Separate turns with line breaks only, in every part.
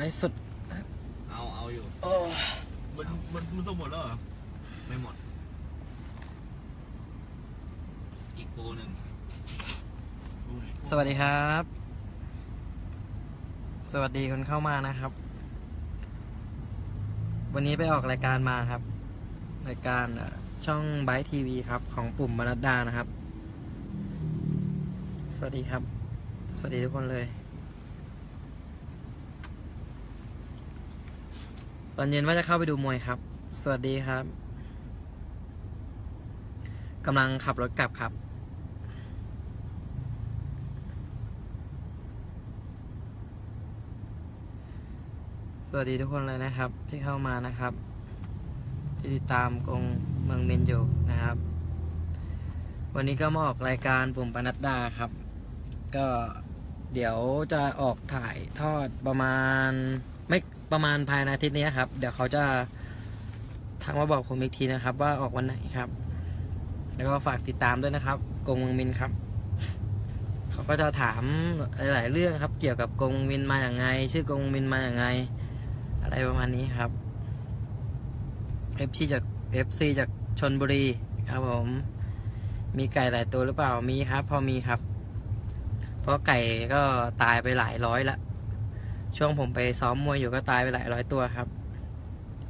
ลฟ์สด
เอาเอาอยู่
โอ้
มันมันมันต้องหมดแล้วเหรอ ไม่หมด อีกปูหนึ่งปูไหน
สวัสดีครับ สวัสดีคนเข้ามานะครับ วันนี้ไปออกรายการมาครับ รายการเอ่อช่องไบทีวีครับ ของปุ่มมนัดดานะครับ สวัสดีครับ สวัสดีทุกคนเลย ต อนเย็นว่าจะเข้าไปดูมวยครับ สวัสดีครับกำลังขับรถกลับครับ สวัสดีทุกคนเลยนะครับ ที่เข้ามานะครับ ที่ติดตามกงเมืองเมนอยู่นะครับ วันนี้ก็มาออกรายการปุ่มปนัดดาครับ ก็เดี๋ยวจะออกถ่ายทอดประมาณ ประมาณภายในอาทิตย์นี้ครับ เดี๋ยวเขาจะทางมาบอกผมอีกทีนะครับ ว่าออกวันไหนครับ แล้วก็ฝากติดตามด้วยนะครับกงเมืองมินครับ เขาก็จะถามหลาย ๆ เรื่องครับ เกี่ยวกับกงมินมาอย่างไง ชื่อกงมินมาอย่างไง อะไรประมาณนี้ครับ FC จาก FC จากชนบุรีครับผม มีไก่หลายตัวหรือเปล่ามีครับ พอมีครับ เพราะไก่ก็ตายไปหลายร้อยละ ช่วงผมไปซ้อมมวยอยู่ก็ตายไปหลายร้อยตัวครับ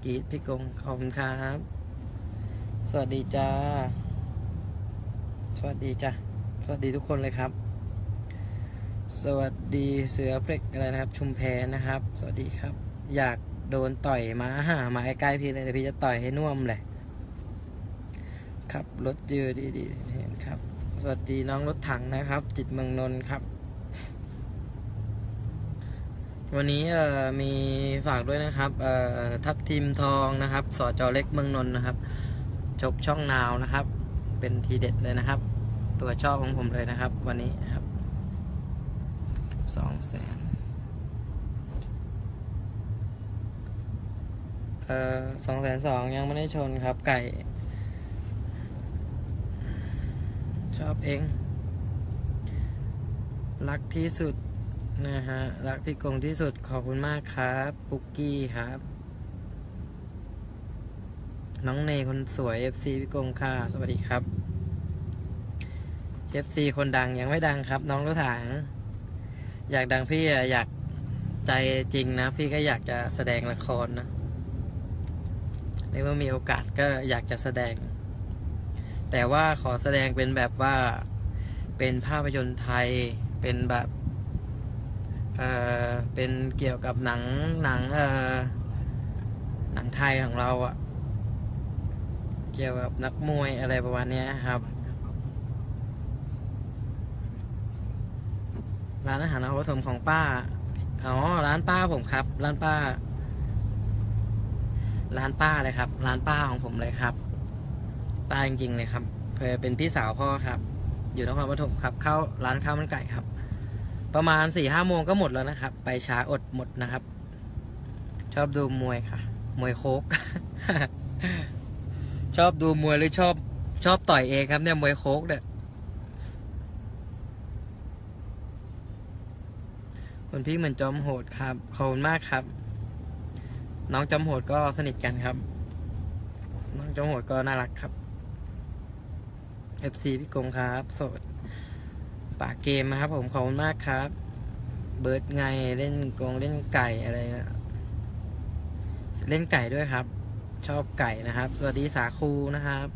กีดพี่กงขอบคุณครับ สวัสดีจ้า สวัสดีจ้าสวัสดีทุกคนเลยครับ สวัสดีเสือเพล็กอะไรนะครับ ชุมแพนะครับ สวัสดีครับ อยากโดนต่อยมาหามาใกล้ๆพี่เลยเดี๋ยวพี่จะต่อยให้น่วมเลยครับรถเยอะดีๆเห็นครับ สวัสดีน้องรถถังนะครับ จิตเมืองนนท์ครับ วันนี้มีฝากด้วยนะครับทัพทีมทองนะครับสจเล็กเมืองนนท์นะครับชกช่องนาวนะครับ เป็นทีเด็ดเลยนะครับ ตัวชอบของผมเลยนะครับ วันนี้ครับสองแสนเอ่อสองแสนสองยังไม่ได้ชนครับ ไก่ ชอบเอง รักที่สุด นะฮะ รักพี่กงที่สุดขอบคุณมากครับ ปุกกี้ครับ น้องเนคนสวย FC พี่กงค่ะ สวัสดีครับ FC คนดังยังไม่ดังครับ น้องรถถัง อยากดังพี่อยากใจจริงนะ พี่ก็อยากจะแสดงละครนะในเมื่อมีโอกาสก็อยากจะแสดง แต่ว่าขอแสดงเป็นแบบว่าเป็นภาพยนตร์ไทยเป็นแบบ เออเป็นเกี่ยวกับหนังหนังเออหนังไทยของเราอะเกี่ยวกับนักมวยอะไรประมาณนี้ครับร้านอาหารนครปฐมของป้า อ๋อ ร้านป้าผมครับ ร้านป้า ร้านป้าเลยครับ ร้านป้าของผมเลยครับ ป้าจริงๆเลยครับ เพื่อเป็นพี่สาวพ่อครับ อยู่นครปฐมครับ เข้าร้านข้าวมันไก่ครับ ประมาณสี่ห้าโมงก็หมดแล้วนะครับ ไปช้าอดหมดนะครับ ชอบดูมวยค่ะ มวยโคก ชอบดูมวยหรือชอบ ชอบต่อยเองครับเนี่ยมวยโคกเนี่ยคุณพี่เหมือนจอมโหดครับ ขอบคุณมากครับ น้องจอมโหดก็สนิทกันครับ น้องจอมโหดก็น่ารักครับ FC พี่กงครับโสด ป่าเกมนะครับผมขอบคุณมากครับ เบิร์ดไงเล่นกงเล่นไก่อะไรนะเล่นไก่ด้วยครับ ชอบไก่นะครับ สวัสดีสาคูนะครับ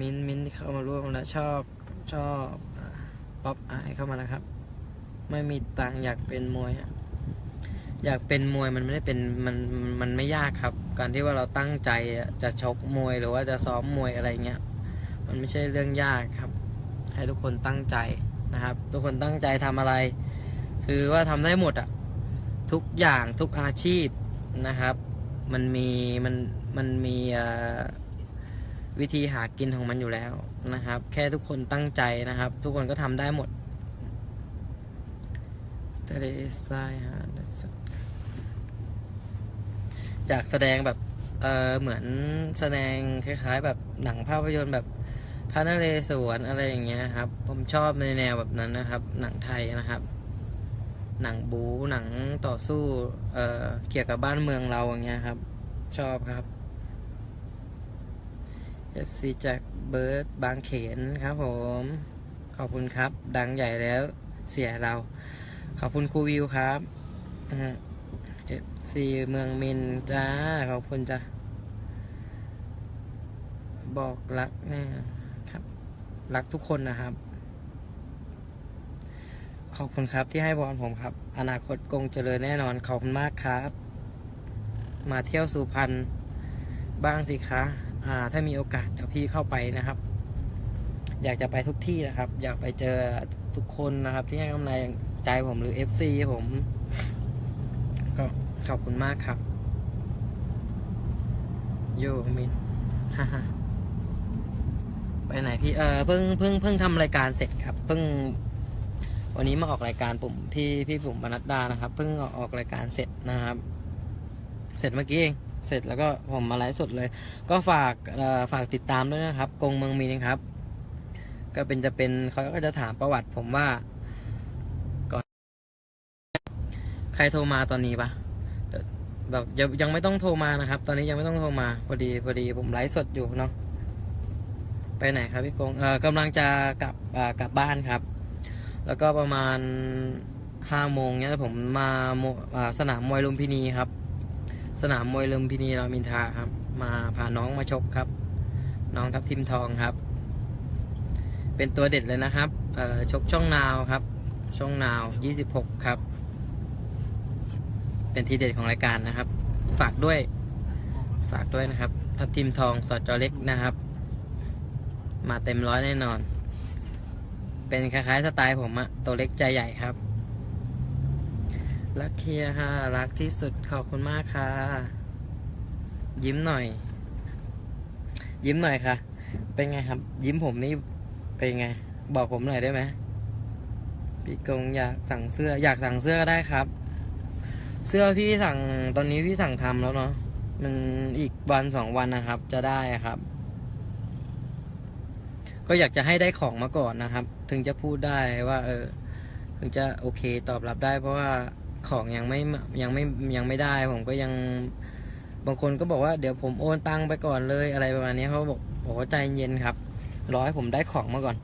มินมินที่เข้ามาร่วมแล้วชอบชอบป๊อปอายเข้ามาแล้วครับ ไม่มีตังอยากเป็นมวยอยากเป็นมวยมันไม่ได้เป็นมันมันไม่ยากครับ การที่ว่าเราตั้งใจจะชกมวยหรือว่าจะซ้อมมวยอะไรเงี้ยมันไม่ใช่เรื่องยากครับ ให้ทุกคนตั้งใจนะครับ ทุกคนตั้งใจทำอะไร คือว่าทำได้หมดอะทุกอย่างทุกอาชีพนะครับ มันมีมันมันมีวิธีหากินของมันอยู่แล้วนะครับ แค่ทุกคนตั้งใจนะครับ ทุกคนก็ทำได้หมดทะเลทรายหาดสัตว์อยากแสดงแบบเออเหมือนแสดงคล้าย ๆ แบบหนังภาพยนตร์แบบ พระนเรศวรอะไรอย่างเงี้ยครับ ผมชอบในแนวแบบนั้นนะครับ หนังไทยนะครับ หนังบู๊หนังต่อสู้เอ่อเกี่ยวกับบ้านเมืองเราอย่างเงี้ยครับ ชอบครับ FC จากเบิร์ดบางเขนครับผม ขอบคุณครับ ดังใหญ่แล้วเสียเรา ขอบคุณครูวิวครับอือฮึ FC เมืองมินจ้า ขอบคุณจ้าบอกรักแน่ รักทุกคนนะครับ ขอบคุณครับที่ให้บอลผมครับ อนาคตกงเจริญแน่นอน ขอบคุณมากครับ มาเที่ยวสุพรรณบ้างสิคะอ่า ถ้ามีโอกาสเดี๋ยวพี่เข้าไปนะครับ อยากจะไปทุกที่นะครับ อยากไปเจอทุกคนนะครับ ที่ให้กำลังใจผมหรือ FC ผม ก็ขอบคุณมากครับ โยมินฮ่าฮ่า ไปไหนพี่เออเพิ่งเพิ่งเพิ่งทำรายการเสร็จครับ เพิ่ง วันนี้มาออกรายการปุ่มพี่พี่ปุ่มบรรณัดดานะครับ เพิ่งออกออกรายการเสร็จนะครับ เสร็จเมื่อกี้เองเสร็จแล้วก็ผมมาไลฟ์สดเลย ก็ฝากฝากติดตามด้วยนะครับกงเมืองมีนะครับ ก็เป็นจะเป็นเขาก็จะถามประวัติ ผมว่าก่อนใครโทรมาตอนนี้ปะแบบยังไม่ต้องโทรมานะครับ ตอนนี้ยังไม่ต้องโทรมาพอดีพอดีผมไลฟ์สดอยู่เนาะ ไปไหนครับพี่กงเออกำลังจะกลับกลับบ้านครับ แล้วก็ประมาณห้าโมงเนี้ยผมมาสนามมวยลุมพินีครับ สนามมวยลุมพินีรามินทาครับ มาพาน้องมาชกครับ น้องทับทิมทองครับ เป็นตัวเด็ดเลยนะครับเออชกช่องนาวครับ ช่องนาว26ครับ เป็นทีเด็ดของรายการนะครับ ฝากด้วย ฝากด้วยนะครับ ทับทิมทองสอจอเล็กนะครับ มาเต็มร้อยแน่นอน เป็นคล้ายๆสไตล์ผมอะตัวเล็กใจใหญ่ครับ รักเคียร์ค่ะ รักที่สุดขอบคุณมากค่ะ ยิ้มหน่อย ยิ้มหน่อยค่ะ เป็นไงครับ ยิ้มผมนี่เป็นไง บอกผมหน่อยได้ไหมพี่กงอยากสั่งเสื้อ อยากสั่งเสื้อก็ได้ครับ เสื้อพี่สั่งตอนนี้พี่สั่งทำแล้วเนาะมันอีกวันสองวันนะครับ จะได้ครับ ก็อยากจะให้ได้ของมาก่อนนะครับ ถึงจะพูดได้ว่า เออ ถึงจะโอเคตอบรับได้ เพราะว่าของยังไม่ยังไม่ยังไม่ได้ ผมก็ยังบางคนก็บอกว่าเดี๋ยวผมโอนตังไปก่อนเลยอะไรประมาณนี้เขาบอกบอกว่าใจเย็นครับรอให้ผมได้ของมาก่อน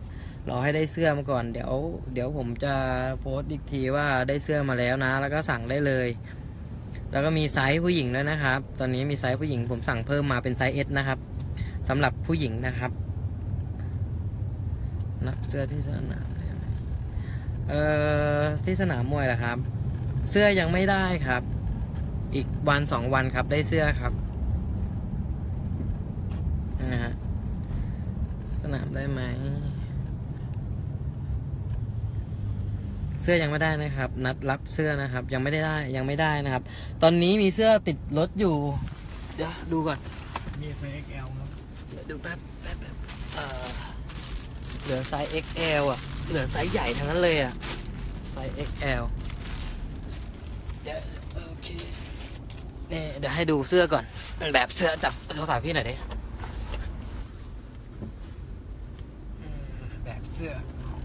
รอให้ได้เสื้อมาก่อนเดี๋ยว เดี๋ยวผมจะโพสต์อีกทีว่าได้เสื้อมาแล้วนะ แล้วก็สั่งได้เลย แล้วก็มีไซส์ผู้หญิงด้วยนะครับ ตอนนี้มีไซส์ผู้หญิงผมสั่งเพิ่มมาเป็นไซส์ S นะครับสำหรับผู้หญิงนะครับ นักเสื้อที่สนามได้ไหมเอ่อที่สนามมวยเหรอครับ เสื้อยังไม่ได้ครับ อีกวันสองวันครับได้เสื้อครับนะฮะสนามได้ไหมเสื้อยังไม่ได้นะครับ นัดรับเสื้อนะครับ ยังไม่ได้ได้ยังไม่ได้นะครับ ตอนนี้มีเสื้อติดรถอยู่ เดี๋ยวดูก่อน
มีไซส์ XL ครับ
เดี๋ยวดูแป๊บแป๊บแป๊บเอ่อ เหลือไซส์ XL อะ เหลือไซส์ใหญ่ทั้งนั้นเลยอะ ไซส์ XL เดี๋ยวโอเคนี่เดี๋ยวให้ดูเสื้อก่อน แบบเสื้อจับโทรศัพท์พี่หน่อยดิแบบเสื้อของ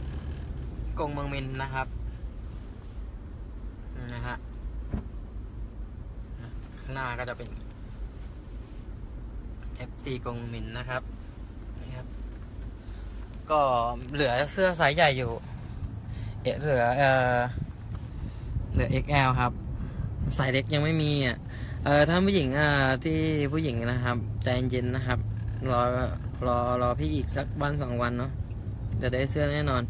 กงเมืองมินนะครับ นะฮะ ข้างหน้าก็จะเป็น FC กงมินนะครับ ก็เหลือเสื้อไซส์ใหญ่อยู่ เอเหลือเออเหลือ XL ครับไซส์เล็กยังไม่มีอะเอ่อถ้าผู้หญิงอ่าที่ผู้หญิงนะครับใจเย็นนะครับ รอรอรอพี่อีกสักวันสองวันเนาะจะได้เสื้อแน่นอน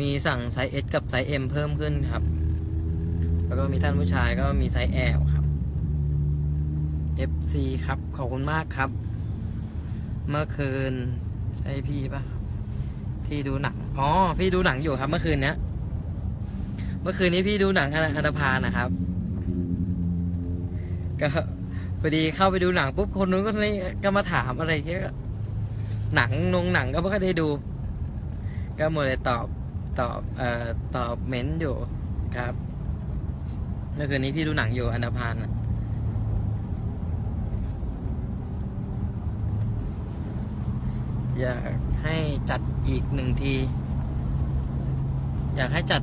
มีสั่งไซส์ S กับไซส์ M เพิ่มขึ้นครับ แล้วก็มีท่านผู้ชายก็มีไซส์ L ครับ FC ครับ ขอบคุณมากครับ เมื่อคืน ใช่พี่ปะ พี่ดูหนังอ๋อพี่ดูหนังอยู่ครับ เมื่อคืนเนี้ย เมื่อคืนนี้พี่ดูหนังอนาอันธพาลนะครับ ก็พอดีเข้าไปดูหนังปุ๊บคนนู้นก็เลยก็มาถามอะไรเงี้ยหนังนงหนังก็ไม่ค่อยได้ดู ก็หมดเลยตอบตอบเอ่อตอบเม้นต์อยู่ครับเมื่อคืนนี้พี่ดูหนังอยู่อันธพาน่ะอยาก ให้จัดอีกหนึ่งที อยากให้จัด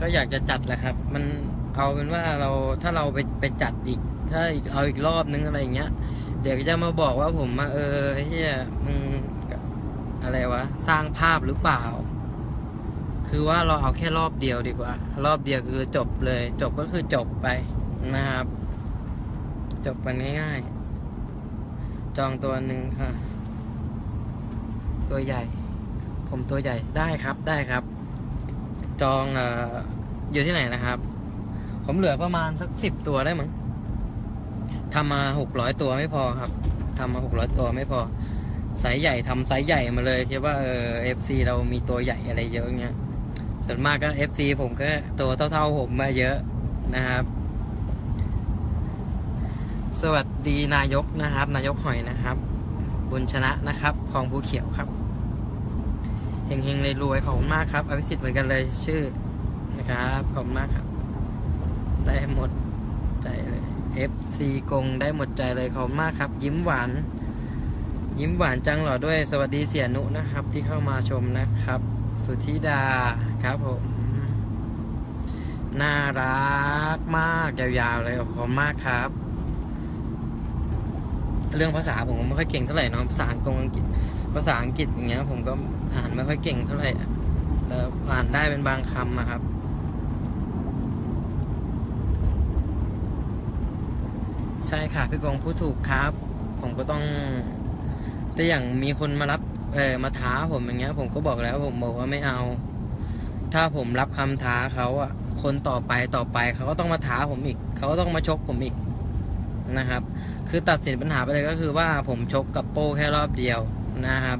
ก็อยากจะจัดแหละครับ มันเอาเป็นว่าเราถ้าเราไปไปจัดอีก ถ้าอีกเอาอีกรอบนึงอะไรอย่างเงี้ย เดี๋ยวจะมาบอกว่าผมมาเออเฮียมึงอะไรวะ สร้างภาพหรือเปล่า คือว่าเราเอาแค่รอบเดียวดีกว่า รอบเดียวคือจบเลย จบก็คือจบไปนะครับ จบกันง่ายๆจองตัวหนึ่งค่ะ ตัวใหญ่ ผมตัวใหญ่ได้ครับได้ครับ จองเอ่ออยู่ที่ไหนนะครับ ผมเหลือประมาณสักสิบตัวได้มั้งทำมาหกร้อยตัวไม่พอครับทำมาหกร้อยตัวไม่พอไซส์ใหญ่ทำไซส์ใหญ่มาเลยคิดว่าเออเอฟซีเรามีตัวใหญ่อะไรเยอะเงี้ยส่วนมากก็เอฟซีผมก็ตัวเท่าๆผมมาเยอะนะครับ สวัสดีนายกนะครับ นายกหอยนะครับ บุญชนะนะครับของภูเขียวครับเฮงๆเลยรวยขอบคุณมากครับ อภิสิทธิ์เหมือนกันเลยชื่อนะครับขอบคุณมากครับ ได้หมดใจเลย FC กงได้หมดใจเลยขอบคุณมากครับ ยิ้มหวาน ยิ้มหวานจังหล่อด้วยสวัสดีเสียนุนะครับ ที่เข้ามาชมนะครับ สุธิดาครับผมน่ารักมากยาวๆเลยขอบคุณมากครับ เรื่องภาษาผมก็ไม่ค่อยเก่งเท่าไหร่เนาะภาษาอังกฤษอังกฤษ ภาษาอังกฤษอย่างเงี้ย ผมก็อ่านไม่ค่อยเก่งเท่าไหร่แต่อ่านได้เป็นบางคำนะครับใช่ค่ะพี่กงพูดถูกครับ ผมก็ต้อง แต่อย่างมีคนมารับเออมาท้าผมอย่างเงี้ย ผมก็บอกแล้วผมบอกว่าไม่เอา ถ้าผมรับคำท้าเขาอะคนต่อไปต่อไปเขาก็ต้องมาท้าผมอีก เขาก็ต้องมาชกผมอีก นะครับ คือตัดสินปัญหาไปเลยก็คือว่าผมชกกับโป้แค่รอบเดียวนะครับ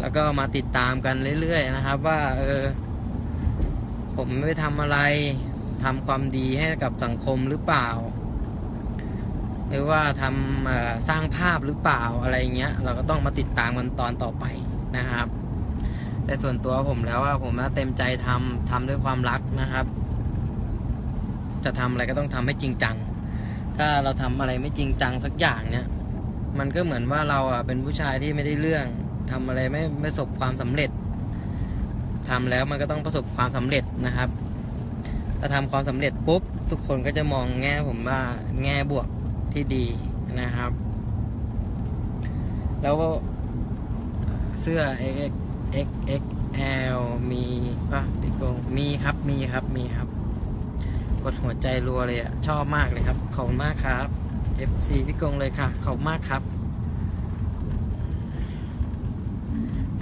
แล้วก็มาติดตามกันเรื่อยๆนะครับ ว่าเออผมไม่ทำอะไรทำความดีให้กับสังคมหรือเปล่า หรือว่าทำสร้างภาพหรือเปล่าอะไรเงี้ย เราก็ต้องมาติดตามกันตอนต่อไปนะครับ แต่ส่วนตัวผมแล้วว่าผมนะเต็มใจทำทำด้วยความรักนะครับ จะทำอะไรก็ต้องทำให้จริงจัง ถ้าเราทำอะไรไม่จริงจังสักอย่างเนี่ย มันก็เหมือนว่าเราอะเป็นผู้ชายที่ไม่ได้เรื่องทำอะไรไม่ไม่ประสบความสำเร็จทำแล้วมันก็ต้องประสบความสำเร็จนะครับถ้าทำความสำเร็จปุ๊บทุกคนก็จะมองแง่ผมว่าแง่บวกที่ดีนะครับ แล้วก็เสื้อ X X X L มีป่ะพี่กงมีครับมีครับมีครับ กดหัวใจรัวเลยอะชอบมากเลยครับ ขอบมากครับ FC พี่กงเลยค่ะ ขอบมากครับ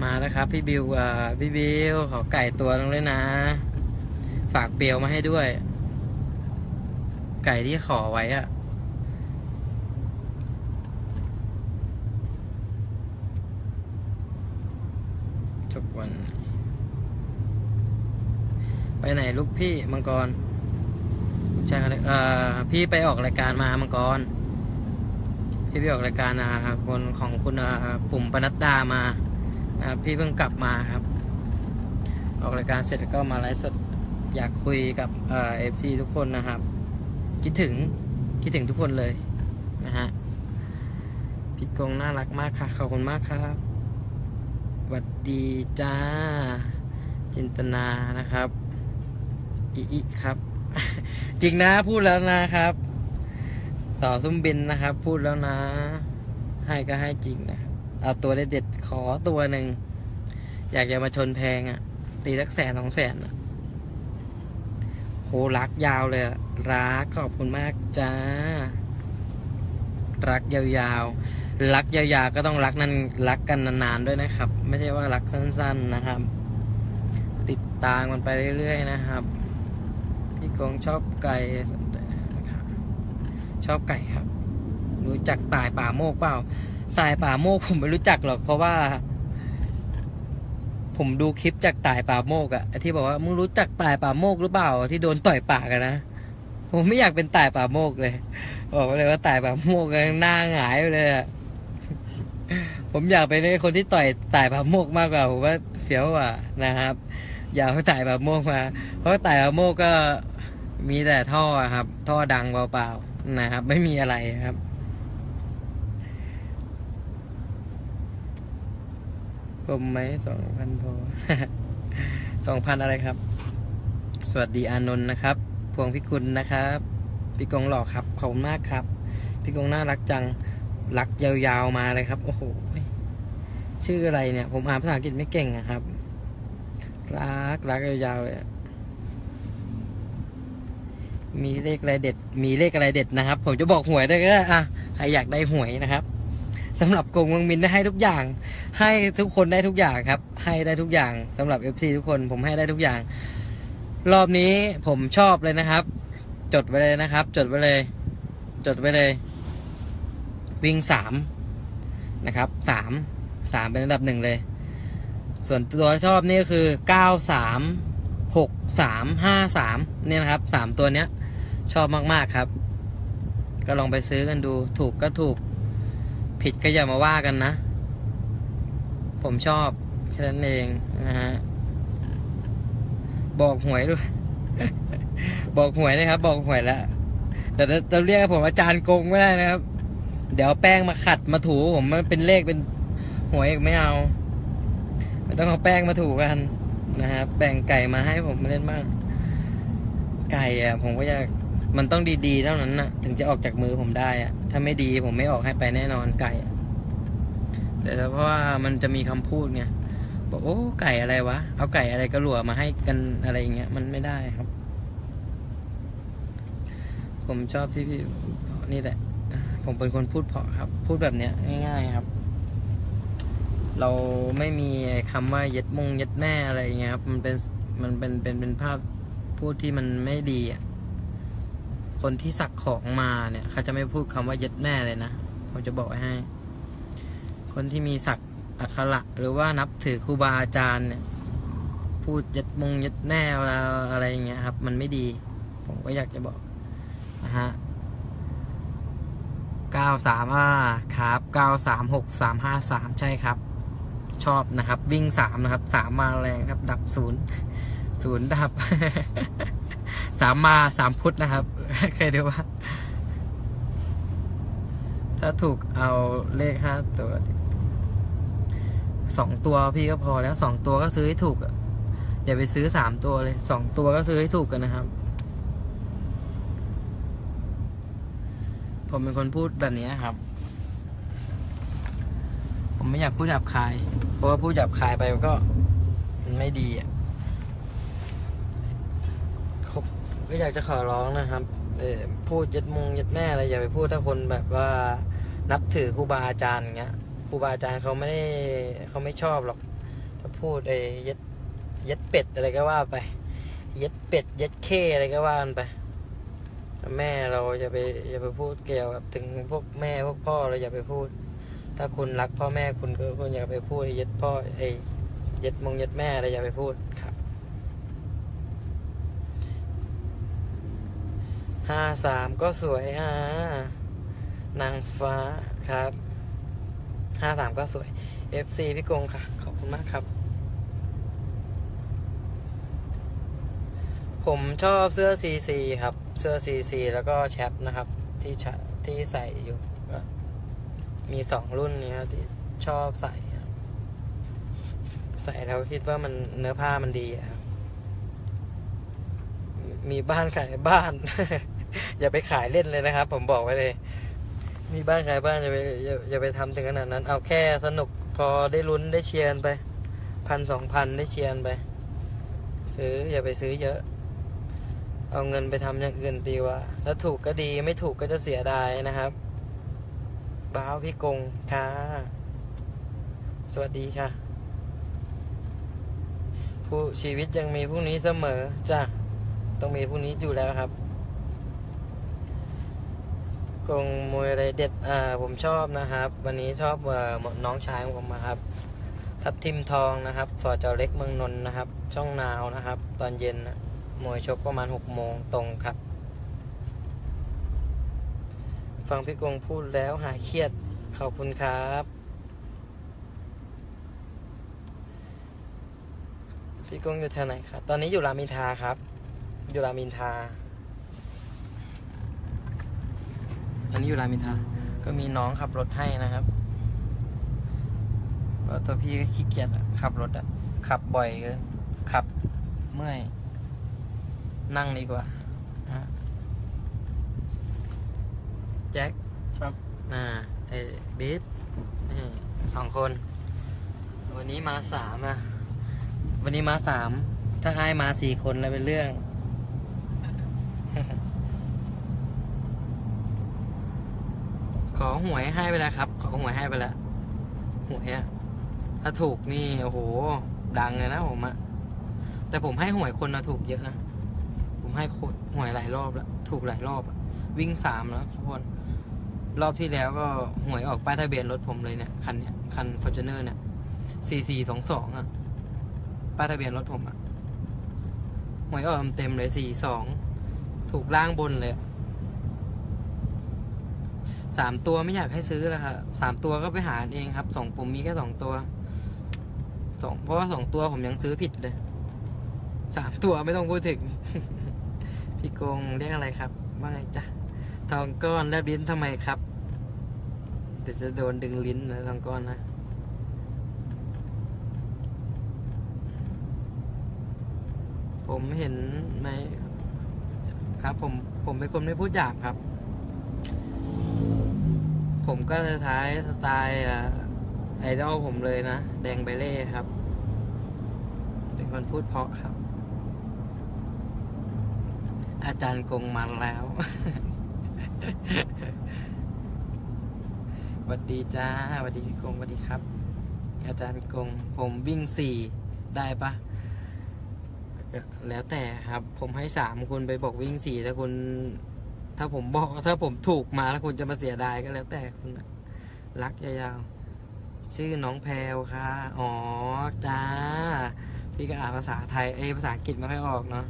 มาแล้วครับ พี่บิวอ่าพี่บิวขอไก่ตัวนึงเลยนะ ฝากเปียวมาให้ด้วย ไก่ที่ขอไว้อะจบวัน ไปไหนลูกพี่มังกร ใช่ครับเอ่อพี่ไปออกรายการมามังกร พี่ไปออกรายการอ่าคนของคุณปุ่มปนัดดามานะครับพี่เพิ่งกลับมาครับ ออกรายการเสร็จก็มาไลฟ์สดอยากคุยกับเอ่อฟซีทุกคนนะครับ คิดถึงคิดถึงทุกคนเลยนะฮะพี่กงน่ารักมากค่ะขอบคุณมากครับสวัสดีจ้าจินตนานะครับ อีอีครับ จริงนะพูดแล้วนะครับสอซุ้มบินนะครับ พูดแล้วนะ ให้ก็ให้จริงนะเอาตัวเด็ดๆขอตัวหนึ่งอยากจะมาชนแพงอะ่ะ ตีสักแสนสองแสนอะโหรักยาวเลยรักขอบคุณมากจ้า รักยาวๆ รักยาวๆก็ต้องรักนั้นรักกันนานๆด้วยนะครับ ไม่ใช่ว่ารักสั้น ๆนะครับ ติดตามมันไปเรื่อยๆนะครับ พี่กงชอบไก่ครับชอบไก่ครับ รู้จักตายป่าโมกเปล่า ตายป่าโมกผมไม่รู้จักหรอก เพราะว่า ผมดูคลิปจากตายป่าโมกอะที่บอกว่ามึงรู้จักตายป่าโมกหรือเปล่า ที่โดนต่อยปากนะผมไม่อยากเป็นตายป่าโมกเลยบอกเลยว่าตายป่าโมกหน้าหงายไปเลยอะผมอยากเป็นคนที่ต่อยตายป่าโมกมากกว่าผมว่าเฟี้ยวกว่านะครับ อย่ากให้ตายป่าโมกมา เพราะตายป่าโมกก็มีแต่ท่อครับ ท่อดังเปล่าๆนะครับ ไม่มีอะไรครับ ผมไหมสองพันพอสองพันอะไรครับ สวัสดีอานนท์นะครับ พวงพิกุลนะครับ พี่กงหล่อครับ ขอบคุณมากครับ พี่กงน่ารักจัง รักยาวๆมาเลยครับ โอ้โห ชื่ออะไรเนี่ย ผมอ่านภาษาอังกฤษไม่เก่งอะครับ รักรักยาวๆเลยมีเลขอะไรเด็ด มีเลขอะไรเด็ดนะครับ ผมจะบอกหวยได้ก็ได้อะใครอยากได้หวยนะครับสำหรับกงเมืองมินได้ให้ทุกอย่าง ให้ทุกคนได้ทุกอย่างครับ ให้ได้ทุกอย่างสำหรับ FC ทุกคนผมให้ได้ทุกอย่าง รอบนี้ผมชอบเลยนะครับ จดไว้เลยนะครับ จดไว้เลย จดไว้เลย วิ่งสามนะครับสามสามเป็นอันดับหนึ่งเลย ส่วนตัวชอบนี่ก็คือเก้าสามหกสามห้าสามเนี่ยนะครับสามตัวเนี้ย ชอบมากๆครับ ก็ลองไปซื้อกันดู ถูกก็ถูก ผิดก็อย่ามาว่ากันนะ ผมชอบแค่นั้นเองนะฮะ บอกหวยด้วย บอกหวยนะครับ บอกหวยแล้วแต่จะจะเรียกผมอาจารย์โกงไม่ได้นะครับ เดี๋ยวแป้งมาขัดมาถูผมมันเป็นเลขเป็นหวยอีกไม่เอา ต้องเอาแป้งมาถูกันนะครับแบ่งไก่มาให้ผมเล่นบ้าง ไก่อะผมก็อยากมันต้องดีๆเท่านั้นนะถึงจะออกจากมือผมได้อะถ้าไม่ดีผมไม่ออกให้ไปแน่นอนไก่อะเดี๋ยวเพราะว่ามันจะมีคำพูดไงบอกโอ้ไก่อะไรวะ เอาไก่อะไรก็หลัวมาให้กันอะไรอย่างเงี้ย มันไม่ได้ครับ ผมชอบที่พี่เพาะนี่แหละ ผมเป็นคนพูดเพาะครับ พูดแบบเนี้ยง่าย ๆ ครับ เราไม่มีไอ้คำว่าเย็ดมงเย็ดแม่อะไรเงี้ยครับมันเป็นมันเป็นเป็นเป็นภาพพูดที่มันไม่ดีอะคนที่สักของมาเนี่ยเขาจะไม่พูดคำว่าเย็ดแม่เลยนะผมจะบอกให้ คนที่มีสักอักขระหรือว่านับถือครูบาอาจารย์เนี่ยพูดยัดมงยัดแน่อะไรอย่างเงี้ยครับ มันไม่ดี ผมก็อยากจะบอกนะฮะเก้าสามอ่าครับเก้าสามหกสามห้าสามใช่ครับ ชอบนะครับ วิ่งสามนะครับสามมาแรงครับ ดับศูนย์ศูนย์ดับสามมาสามพุทธนะครับเคยดูว่า ถ้าถูกเอาเลขห้าตัวสองตัวพี่ก็พอแล้วสองตัวก็ซื้อให้ถูกอะอย่าไปซื้อสามตัวเลยสองตัวก็ซื้อให้ถูกกันนะครับ ผมเป็นคนพูดแบบนี้ครับ ผมไม่อยากพูดหยาบคาย เพราะว่าพูดหยาบคายไปมันก็ มันไม่ดีอะผมก็อยากจะขอร้องนะครับเออพูดยัดมงยัดแม่อะไรอย่าไปพูดถ้าคนแบบว่านับถือครูบาอาจารย์อย่างเงี้ยครูบาอาจารย์เขาไม่ได้เขาไม่ชอบหรอกถ้าพูดไอ้ย็ดย็ดเป็ดอะไรก็ว่าไปย็ดเป็ดย็ดเคอะไรก็ว่ากันไปแม่เราอย่าไปอย่าไปพูดเกี่ยวกับถึงพวกแม่พวกพ่อเราอย่าไปพูด ถ้าคุณรักพ่อแม่คุณก็คุณอย่าไปพูดไอ้เย็ดพ่อไอ้เย็ดมงเย็ดแม่อะไรอย่าไปพูดครับห้าสามก็สวยอ่านางฟ้าครับห้าสามก็สวย FC พี่กงค่ะ ขอบคุณมากครับ ผมชอบเสื้อ CC ครับ เสื้อ CC แล้วก็แชปนะครับ ที่ชะที่ใส่อยู่ก็ มีสองรุ่นนี้ครับที่ชอบใส่ครับใส่แล้วคิดว่ามันเนื้อผ้ามันดีครับมีบ้านขายบ้าน อย่าไปขายเล่นเลยนะครับ ผมบอกไว้เลย มีบ้านขายบ้านอย่าไปอย่าอย่าไปทำถึงขนาดนั้น เอาแค่สนุกพอได้ลุ้นได้เชียร์ไปพันสองพันได้เชียร์ไป ซื้ออย่าไปซื้อเยอะ เอาเงินไปทำอย่างอื่นดีกว่า ถ้าถูกก็ดีไม่ถูกก็จะเสียดายนะครับ บ้าวพี่กงค่ะ สวัสดีค่ะ ผู้ชีวิตยังมีพรุ่งนี้เสมอจ้ะต้องมีพรุ่งนี้อยู่แล้วครับ กงมวยอะไรเด็ดอ่าผมชอบนะครับ วันนี้ชอบเอ่อน้องชายของผมมาครับ ทับทิมทองนะครับ สอจอเล็กเมืองนนท์นะครับ ช่องนาวนะครับ ตอนเย็นนะมวยชกประมาณหกโมงตรงครับ ฟังพี่กงพูดแล้วหายเครียด ขอบคุณครับ พี่กงอยู่แถวไหนครับ ตอนนี้อยู่รามินทาครับ อยู่รามินทา ตอนนี้อยู่รามินทา ก็มีน้องขับรถให้นะครับเพราะตัวพี่ก็ขี้เกียจขับรถอะขับบ่อยเกินขับเมื่อย นั่งดีกว่านะ แจ็ค
ครับ
น่าไอ้บิ๊ดนี่สองคน วันนี้มาสามอะ วันนี้มาสามถ้าไอ้ายมาสี่คนแล้วเป็นเรื่อง ขอหวยให้ไปแล้วครับ ขอหวยให้ไปแล้วหวยอะถ้าถูกนี่โอ้โห ดังเลยนะผมอะแต่ผมให้หวยคนนะถูกเยอะนะ ผมให้คนหวยหลายรอบแล้ว ถูกหลายรอบอะวิ่งสามแล้วทุกคน รอบที่แล้วก็หวยออกป้ายทะเบียนรถผมเลยเนี่ยคันเนี้ยคันฟอร์จูเนอร์เนี่ยสี่สี่สองสองอะป้ายทะเบียนรถผมอะหวยออกเต็มเลยสี่สองถูกล่างบนเลยสามตัวไม่อยากให้ซื้อแล้วครับสามตัวก็ไปหาเองครับสองผมมีแค่สองตัวสองเพราะว่าสองตัวผมยังซื้อผิดเลยสามตัวไม่ต้องพูดถึง พี่กงเรียกอะไรครับ ว่าไงจ๊ะ ทองก้อนแลบลิ้นทำไมครับเดี๋ยวจะโดนดึงลิ้นนะทองก้อนนะผมเห็นไหมครับผมผมเป็นคนไม่พูดหยาบครับ ผมก็ท้ายสไตล์ไอดอลผมเลยนะ แดงใบเล่ครับ เป็นคนพูดเพราะครับ อาจารย์กงมาแล้ว วัสดีจ้าสวัสดีพี่กงสวัสดีครับ อาจารย์กงผมวิ่งสี่ได้ปะแล้วแต่ครับ ผมให้สามคุณไปบอกวิ่งสี่ถ้าคุณ ถ้าผมบอกถ้าผมถูกมาแล้วคุณจะมาเสียดายก็แล้วแต่คุณรักยาวๆชื่อน้องแพลวค่ะ อ๋อจ้า พี่ก็อ่านภาษาไทยเอ้ภาษาอังกฤษไม่ค่อยออกเนาะ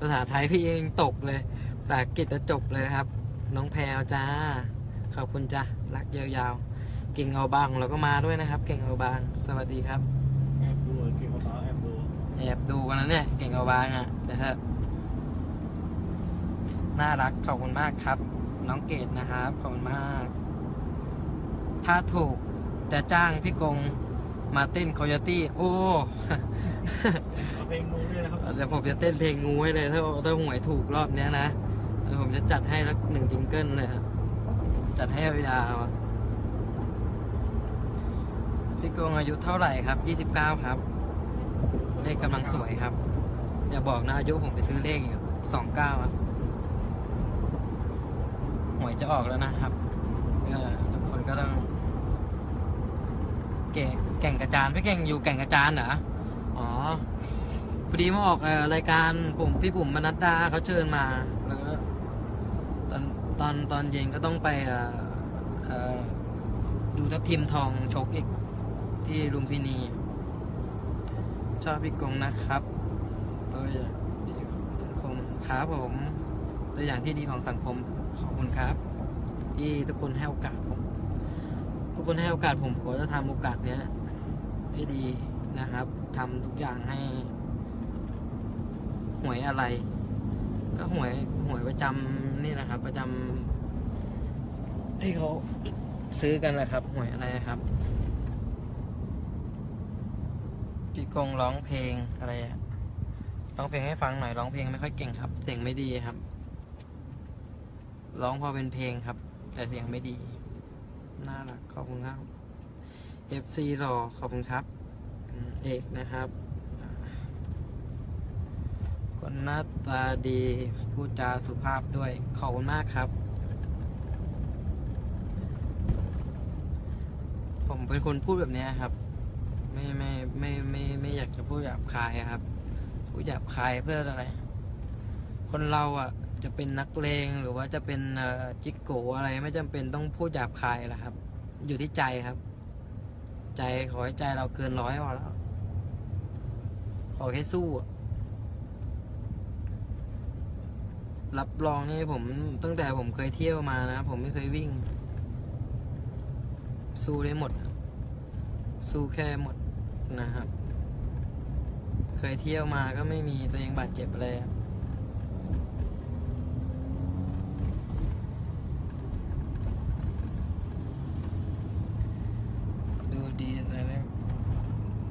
ภาษาไทยพี่ยังตกเลย ภาษาอังกฤษจะจบเลยนะครับ น้องแพลวจ้า ขอบคุณจ้ารักยาวๆ เก่งเอาบางของเราก็มาด้วยนะครับ เก่งเอาบาง สวัสดีครับ
แอบดูเกี่ยวกับแอบดู
แอบดูกันนะเนี่ย เก่งเอาบางอะนะครับน่ารักขอบคุณมากครับ น้องเกดนะครับ ขอบคุณมาก ถ้าถูกจะจ้างพี่กงมาเต้นคอยตี้ โอ้
เอาเพลงงูด้วยนะครับ
เดี๋ยวผมจะเต้นเพลงงูให้เลยถ้าถ้าหวยถูกรอบเนี้ยนะ เดี๋ยวผมจะจัดให้สักหนึ่งจิงเกิลเลยอะจัดให้ยาวๆพี่โกงอายุเท่าไหร่ครับยี่สิบเก้าครับ เลขกำลังสวยครับ อย่าบอกนะอายุผมไปซื้อเลขสองเก้าอะหวยจะออกแล้วนะครับทุกคนก็ต้องเก่งแก่งกระจานพี่เก่งอยู่แก่งกระจานเหรอ อ๋อพอดีมาออกรายการผมพี่ปุ่มมนัดดาเขาเชิญมา ตอนตอนเย็นก็ต้องไปดูทัพทีมทองชกอีกที่ลุมพินี ชอบพี่กงนะครับตัวอย่างที่สังคมครับผม ตัวอย่างที่ดีของสังคมขอบคุณครับ ที่ทุกคนให้โอกาสผม ทุกคนให้โอกาสผมผมจะทำโอกาสเนี้ยให้ดีนะครับทำทุกอย่างให้หวยอะไร ก็หวยหวยประจำนี่นะครับ ประจำที่เขาซื้อกันแหละครับ หวยอะไรครับพี่กงร้องเพลงอะไรอะร้องเพลงให้ฟังหน่อยร้องเพลงไม่ค่อยเก่งครับเสียงไม่ดีครับ ร้องพอเป็นเพลงครับ แต่เสียงไม่ดีน่ารักขอบคุณครับ FC รอขอบคุณครับ เอกนะครับ คนหน้าตาดีพูดจาสุภาพด้วย ขอบคุณมากครับ ผมเป็นคนพูดแบบนี้ครับไม่ไม่ไม่ไม่ไม่ไม่อยากจะพูดหยาบคายครับพูดหยาบคายเพื่ออะไร คนเราอะ จะเป็นนักเลงหรือว่าจะเป็นจิกโกอะไรไม่จำเป็นต้องพูดหยาบคายหรอกครับ อยู่ที่ใจครับ ใจขอให้ใจเราเกินร้อยพอแล้วขอแค่สู้อะ รับรองนี่ผมตั้งแต่ผมเคยเที่ยวมานะผมไม่เคยวิ่ง สู้ได้หมด สู้แค่หมดนะครับ เคยเที่ยวมาก็ไม่มีตัวเองบาดเจ็บอะไรดูดีเลย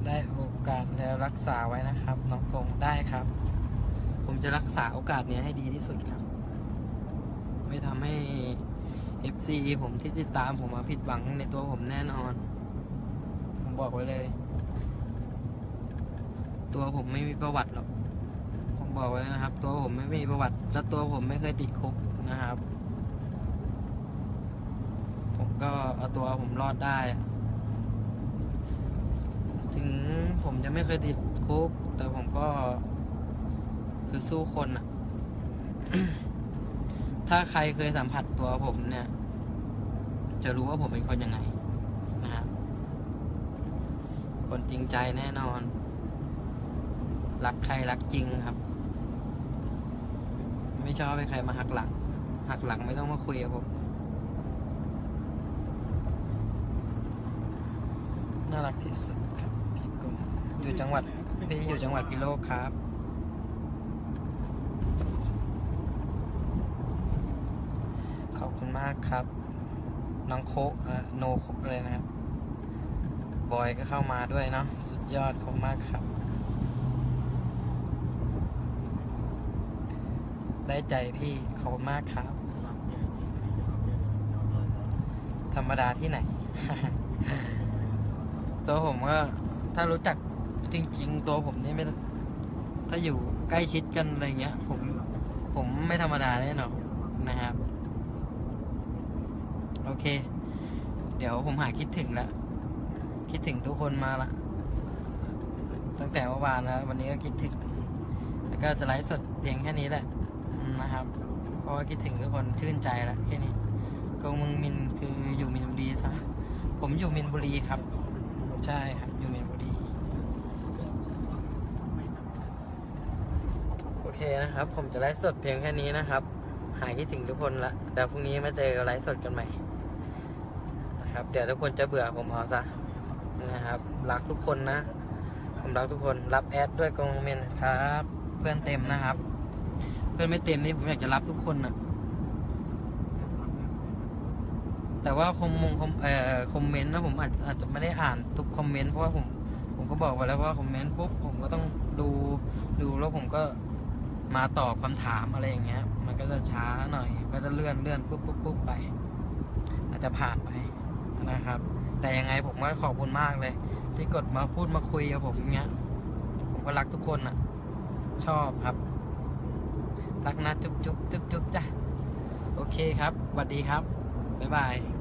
ได้โอกาสแล้วรักษาไว้นะครับ น้องกงได้ครับ ผมจะรักษาโอกาสนี้ให้ ที่สุดครับ ไม่ทำให้ FC ผมที่ติดตามผมมาผิดหวังในตัวผมแน่นอน ผมบอกไว้เลย ตัวผมไม่มีประวัติหรอก ผมบอกไว้เลยนะครับ ตัวผมไม่มีประวัติ และตัวผมไม่เคยติดคุกนะครับ ผมก็เอาตัวผมรอดได้ ถึงผมจะไม่เคยติดคุก แต่ผมก็คือสู้คนอะ ถ้าใครเคยสัมผัสตัวผมเนี่ย จะรู้ว่าผมเป็นคนยังไงนะครับคนจริงใจแน่นอน รักใครรักจริงครับ ไม่ชอบให้ใครมาหักหลัง หักหลังไม่ต้องมาคุยกับผมน่ารักที่สุดครับพี่กงอยู่จังหวัดพี่อยู่จังหวัดพิโลกครับ ขอบคุณ มากครับ น้องโคกโนโคกเลยนะครับ บอยก็เข้ามาด้วยเนาะ สุดยอดขอบคุณมากครับ ได้ใจพี่ขอบคุณมากครับ ธรรมดาที่ไหน ตัวผมก็ ถ้ารู้จักจริง ๆ ตัวผมนี่ไม่ ถ้าอยู่ใกล้ชิดกันอะไรเงี้ย ผม ผมไม่ธรรมดาแน่นอนนะครับ โอเค เดี๋ยวผมหายคิดถึงแล้วคิดถึงทุกคนมาละตั้งแต่เมื่อวานแล้ววันนี้ก็คิดถึง แล้วก็จะไลฟ์สดเพียงแค่นี้แหละนะครับ เพราะว่าคิดถึงทุกคนชื่นใจล้วแค่นี้กงมืองมินคืออยู่มินบุรีซะผมอยู่มินบุรีครับ ใช่ครับอยู่มินบุรีโอเคนะครับ ผมจะไลฟ์สดเพียงแค่นี้นะครับ หายคิดถึงทุกคนละเดี๋ยวพรุ่งนี้มาเจอกันไลฟ์สดกันใหม่ ครับ เดี๋ยวทุกคนจะเบื่อผมเอาซะนะครับ รักทุกคนนะ ผมรักทุกคน รับแอดด้วยกองเมนครับ เพื่อนเต็มนะครับ เพื่อนไม่เต็มนี่ผมอยากจะรับทุกคนนะแต่ว่าคอมมงคอมเอ่อคอมเมนต์นะผมอาจอาจจะไม่ได้อ่านทุกคอมเมนต์เพราะว่าผมผมก็บอกไว้แล้วว่าคอมเมนต์ปุ๊บผมก็ต้องดูดูแล้วผมก็มาตอบคำถามอะไรอย่างเงี้ย มันก็จะช้าหน่อย ก็จะเลื่อนเลื่อนปุ๊บปุ๊บปุ๊บไป อาจจะผ่านไป นะครับ แต่ยังไงผมก็ขอบคุณมากเลย ที่กดมาพูดมาคุยกับผมอย่างเงี้ย ผมก็รักทุกคนอะ ชอบครับ รักนะจุ๊บจุ๊บจุ๊บจุ๊บจ้ะโอเคครับสวัสดีครับ บ๊ายบาย